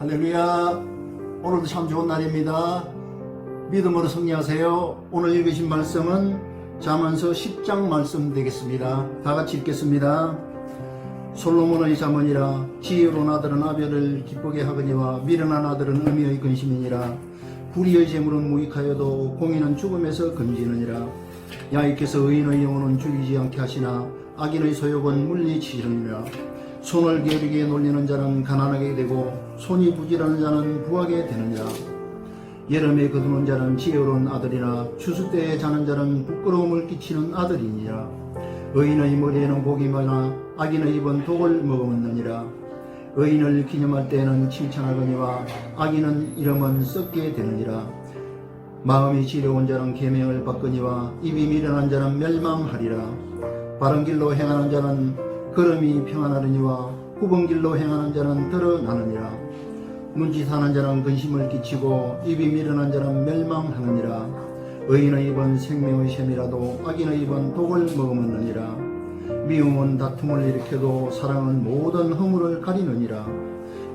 할렐루야. 오늘도 참 좋은 날입니다. 믿음으로 승리하세요. 오늘 읽으신 말씀은 잠언서 10장 말씀 되겠습니다. 다 같이 읽겠습니다. 솔로몬의 잠언이라 지혜로운 아들은 아벨을 기쁘게 하거니와 미련한 아들은 의미의 근심이니라 불의의 재물은 무익하여도 공인은 죽음에서 금지느니라 야익께서 의인의 영혼은 죽이지 않게 하시나 악인의 소욕은 물리치시느니라 손을 게으르게 놀리는 자는 가난하게 되고 손이 부지런한 자는 부하게 되느니라. 여름에 거두는 자는 지혜로운 아들이나 추수 때에 자는 자는 부끄러움을 끼치는 아들이니라. 의인의 머리에는 복이 많아 악인의 입은 독을 먹었느니라. 의인을 기념할 때에는 칭찬하거니와 악인은 이름은 썩게 되느니라. 마음이 지려운 자는 계명을 받거니와 입이 미련한 자는 멸망하리라. 바른 길로 행하는 자는 걸음이 평안하느니와 굽은 길로 행하는 자는 드러나느니라. 눈짓하는 자는 근심을 끼치고 입이 미련한 자는 멸망하느니라. 의인의 입은 생명의 셈이라도 악인의 입은 독을 머금었느니라. 미움은 다툼을 일으켜도 사랑은 모든 허물을 가리느니라.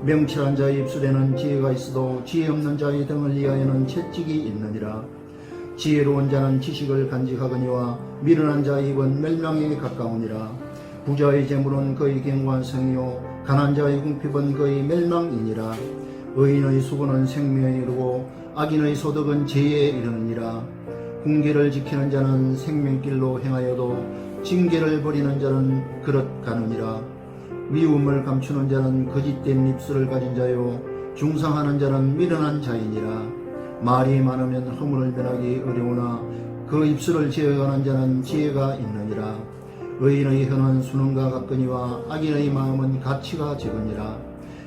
명철한 자의 입술에는 지혜가 있어도 지혜 없는 자의 등을 위하여는 채찍이 있느니라. 지혜로운 자는 지식을 간직하거니와 미련한 자의 입은 멸망에 가까우니라 부자의 재물은 그의 경관 성이요. 가난 자의 궁핍은 그의 멸망이니라. 의인의 수고는 생명에 이르고 악인의 소득은 죄에 이르느니라. 궁계를 지키는 자는 생명길로 행하여도 징계를 버리는 자는 그릇 가느니라. 미움을 감추는 자는 거짓된 입술을 가진 자요. 중상하는 자는 미련한 자이니라. 말이 많으면 허물을 면하기 어려우나 그 입술을 제어하는 자는 지혜가 있느니라 의인의 혀는 수능과 같거니와 악인의 마음은 가치가 적으니라.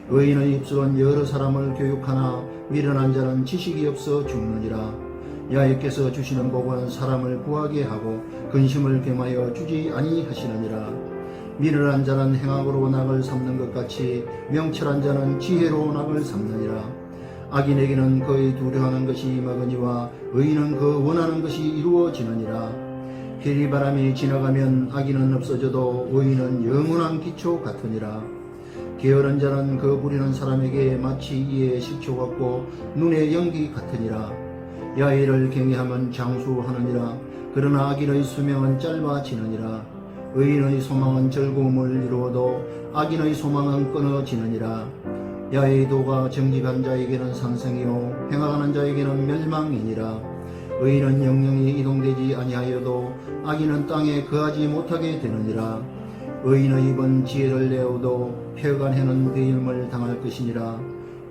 의인의 입술은 여러 사람을 교육하나 미련한 자는 지식이 없어 죽느니라. 야훼께서 주시는 복은 사람을 구하게 하고 근심을 겸하여 주지 아니하시느니라. 미련한 자는 행악으로 낙을 삼는 것 같이 명철한 자는 지혜로 낙을 삼느니라. 악인에게는 그의 두려워하는 것이 임하거니와 의인은 그 원하는 것이 이루어지느니라 피리바람이 지나가면 악인은 없어져도 의인은 영원한 기초 같으니라. 게으른 자는 그 부리는 사람에게 마치 이에 식초 같고 눈의 연기 같으니라. 야훼를 경외하면 장수하느니라. 그러나 악인의 수명은 짧아지느니라. 의인의 소망은 즐거움을 이루어도 악인의 소망은 끊어지느니라. 야훼의 도가 정직한 자에게는 상승이요 행하는 자에게는 멸망이니라 의인은 영영이 이동되지 아니하여도 악인은 땅에 거하지 못하게 되느니라. 의인의 입은 지혜를 내어도 폐간 해는 대임을 당할 것이니라.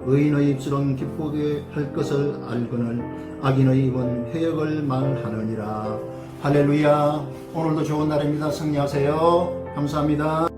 의인의 입술은 기쁘게 할 것을 알거늘 악인의 입은 회역을 말하느니라. 할렐루야. 오늘도 좋은 날입니다. 승리하세요. 감사합니다